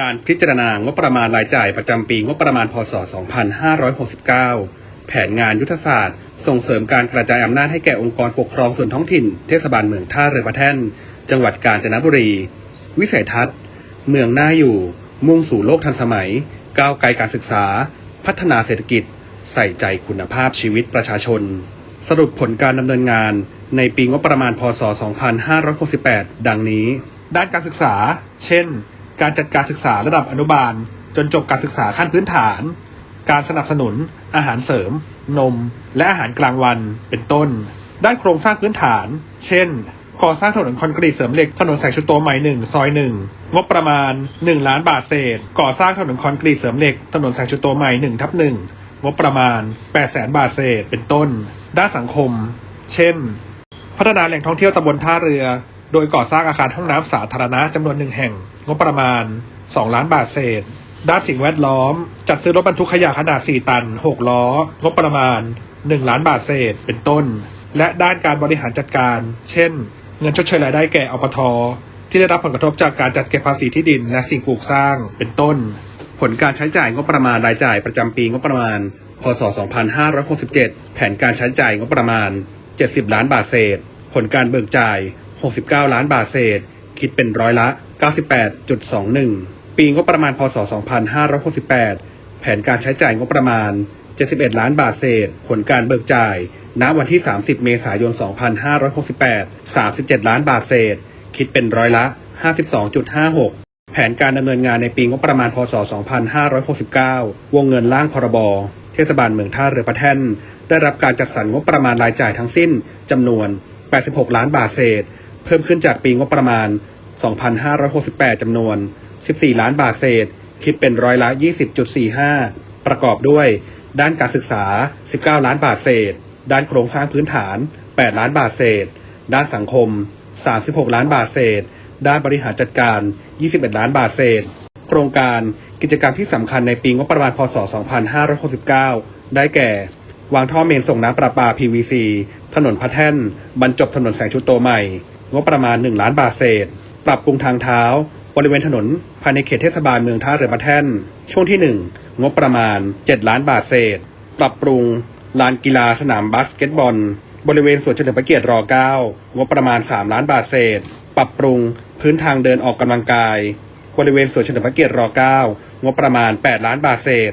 การพิจารณางบประมาณรายจ่ายประจำปีงบประมาณพศ 2569 แผนงานยุทธศาสตร์ ส่งเสริมการกระจายอำนาจให้แก่องค์กรปกครองส่วนท้องถิ่น เทศบาลเมืองท่าเรือพระแท่น จังหวัดกาญจนบุรี วิสัยทัศน์ เมืองน่าอยู่ มุ่งสู่โลกทันสมัย ก้าวไกลการศึกษา พัฒนาเศรษฐกิจ ใส่ใจคุณภาพชีวิตประชาชน สรุปผลการดำเนินงาน ในปีงบประมาณพศ 2568 ดังนี้ ด้านการศึกษา เช่น การจัดการศึกษาระดับอนุบาล จนจบการศึกษาขั้นพื้นฐาน การสนับสนุน อาหารเสริม นม และอาหารกลางวันเป็นต้น ด้านโครงสร้างพื้นฐาน เช่นก่อสร้างถนนคอนกรีตเสริมเหล็กถนนแสงชุโตใหม่หนึ่งซอยหนึ่งงบประมาณ1ล้านบาทเศษ ก่อสร้างถนนคอนกรีตเสริมเหล็กถนนแสงชุโตใหม่หนึ่งทับหนึ่งงบประมาณ8แสนบาทเศษเป็นต้น ด้านสังคม เช่น พัฒนาแหล่งท่องเที่ยวตำบลท่าเรือ โดยก่อสร้างอาคารห้องน้ำสาธารณะจำนวนหนึ่งแห่ง งบประมาณ 2 ล้านบาทเศษ ด้านสิ่งแวดล้อม จัดซื้อรถบรรทุกขยะขนาด 4 ตัน 6 ล้อ งบประมาณ 1 ล้านบาทเศษ เป็นต้น และด้านการบริหารจัดการ เช่น เงินชดเชยรายได้แก่อปท ที่ได้รับผลกระทบจากการจัดเก็บภาษีที่ดินและสิ่งปลูกสร้าง เป็นต้น ผลการใช้จ่ายงบประมาณรายจ่ายประจำปีงบประมาณ พศ 2567 แผนการใช้จ่ายงบประมาณ 70 ล้านบาทเศษ ผลการเบิกจ่าย 69 ล้านบาทเศษ คิดเป็นร้อยละ 98.21 ปีงบประมาณพศ 2568 แผนการใช้จ่ายงบประมาณ 71 ล้านบาทเศษ ผลการเบิกจ่าย ณ วันที่ 30 เมษายน 2568 37 ล้านบาทเศษ คิดเป็นร้อยละ 52.56แผนการดำเนินงานในปีงบประมาณ พศ 2569 วงเงินร่างพรบ เทศบาลเมืองท่าเรือประแท่น ได้รับการจัดสรรงบประมาณรายจ่ายทั้งสิ้นจำนวน 86 ล้านบาทเศษ เพิ่มขึ้นจากปีงบประมาณ 2568 จำนวน 14 ล้านบาทเศษ คิดเป็นร้อยละ 20.45 ประกอบด้วย ด้านการศึกษา 19 ล้านบาทเศษ ด้านโครงสร้างพื้นฐาน 8 ล้านบาทเศษ ด้านสังคม 36 ล้านบาทเศษ ด้านบริหารจัดการ 21 ล้านบาทเศษ โครงการกิจกรรมที่สำคัญในปีงบประมาณ พศ 2569 ได้แก่ วางท่อเมนส่งน้ำประปา PVC ถนนพระแท่น บรรจบถนนแสงชุดโตใหม่ งบประมาณ 1 ล้านบาทเศษ ปรับปรุงทางเท้า บริเวณถนน ภายในเขตเทศบาลเมืองท่าเรือพระแท่น ช่วงที่ 1 งบประมาณ 7 ล้านบาทเศษ ปรับปรุงลานกีฬาสนามบาสเกตบอล บริเวณสวนเฉลิมพระเกียรติร9งบประมาณ 3 ล้านบาทเศษ ปรับปรุงพื้นทางเดินออกกำลังกาย บริเวณสวนเฉลิมพระเกียรติร9งบประมาณ 8 ล้านบาทเศษ